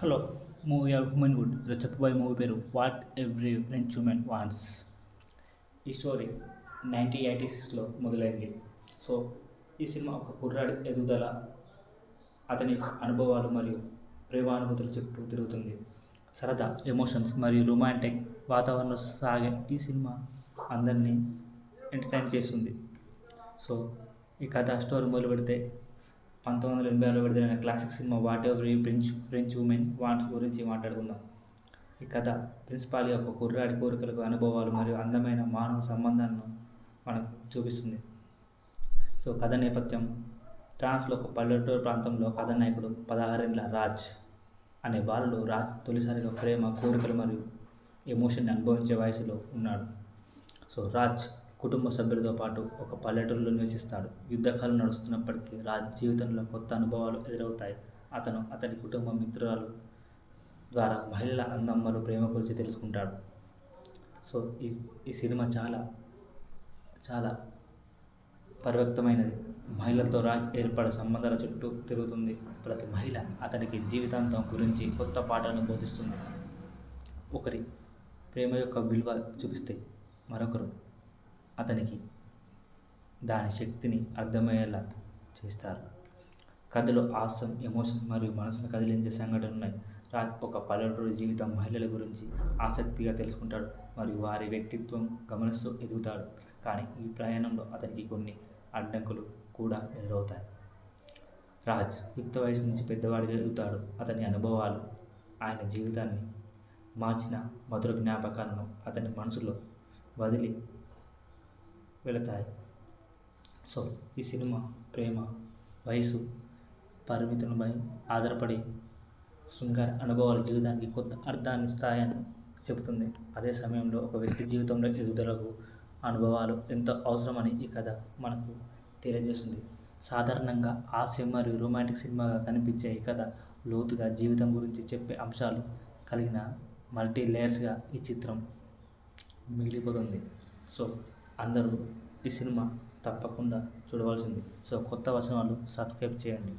Hello movie of హ్యూమన్వుడ్ ఇలా చెప్పబోయే movie పేరు what every French human wants ఈ స్టోరీ నైన్టీన్ ఎయిటీ సిక్స్లో మొదలైంది. సో ఈ సినిమా ఒక కుర్రాడి ఎదుగుదల అతని అనుభవాలు మరియు ప్రేమానుభూతుల చుట్టూ తిరుగుతుంది. సరదా ఎమోషన్స్ మరియు రొమాంటిక్ వాతావరణంలో సాగే ఈ సినిమా అందరినీ ఎంటర్టైన్ చేస్తుంది. సో ఈ కథ స్టోరీ మొదలు పెడితే పంతొమ్మిది వందల ఎనభై ఆరులో విడుదలైన classic cinema what ever French French women wants గురించి మాట్లాడుకుందాం. ఈ కథ ప్రిన్సిపాల్ యొక్క కుర్రాడి కోరికలకు అనుభవాలు మరియు అందమైన మానవ సంబంధాలను మనకు చూపిస్తుంది. సో కథ నేపథ్యం. ఫ్రాన్స్లో ఒక పల్లెటూరు ప్రాంతంలో కథానాయకుడు పదహారేండ్ల రాజ్ అనే బాలుడు రాజ్ తొలిసారిగా ప్రేమ కోరికలు మరియు ఎమోషన్ అనుభవించే వయసులో ఉన్నాడు. సో రాజ్ కుటుంబ సభ్యులతో పాటు ఒక పల్లెటూరులో నివసిస్తాడు. యుద్ధకాలం నడుస్తున్నప్పటికీ రాజ్ జీవితంలో కొత్త అనుభవాలు ఎదురవుతాయి. అతను అతని కుటుంబ మిత్రురాలు ద్వారా మహిళల అందమ్మలు ప్రేమ గురించి తెలుసుకుంటాడు. సో ఈ ఈ సినిమా చాలా చాలా పరివ్యక్తమైనది మహిళలతో రాజ్ ఏర్పడే సంబంధాల చుట్టూ తిరుగుతుంది. ప్రతి మహిళ అతనికి జీవితాంతం గురించి కొత్త పాఠాలను బోధిస్తుంది. ఒకరి ప్రేమ యొక్క విలువ చూపిస్తే మరొకరు అతనికి దాని శక్తిని అర్థమయ్యేలా చేస్తారు. కథలో హాస్యం ఎమోషన్ మరియు మనసును కదిలించే సంఘటనలు ఉన్నాయి. రాజ్ ఒక పల్లెటూరు జీవితం మహిళల గురించి ఆసక్తిగా తెలుసుకుంటాడు మరియు వారి వ్యక్తిత్వం గమనిస్తూ ఎదుగుతాడు. కానీ ఈ ప్రయాణంలో అతనికి కొన్ని అడ్డంకులు కూడా ఎదురవుతాయి. రాజ్ యుక్త వయసు నుంచి పెద్దవాడిగా ఎదుగుతాడు. అతని అనుభవాలు ఆయన జీవితాన్ని మార్చిన మధుర జ్ఞాపకాలను అతని మనసులో వదిలి వెళతాయి. సో ఈ సినిమా ప్రేమ వయసు పరిమితులపై ఆధారపడి శృంగార అనుభవాల జీవితానికి కొత్త అర్థాన్ని ఇస్తాయని చెబుతుంది. అదే సమయంలో ఒక వ్యక్తి జీవితంలో ఎదుగుదలకు అనుభవాలు ఎంతో అవసరమని ఈ కథ మనకు తెలియజేస్తుంది. సాధారణంగా హాస్యం మరియు రొమాంటిక్ సినిమాగా కనిపించే ఈ కథ లోతుగా జీవితం గురించి చెప్పే అంశాలు కలిగిన మల్టీ లేయర్స్గా ఈ చిత్రం మిగిలిపోతుంది. సో అందరూ ఈ సినిమా తప్పకుండా చూడవలసింది. సో కొత్త వచనాలు సబ్స్క్రైబ్ చేయండి.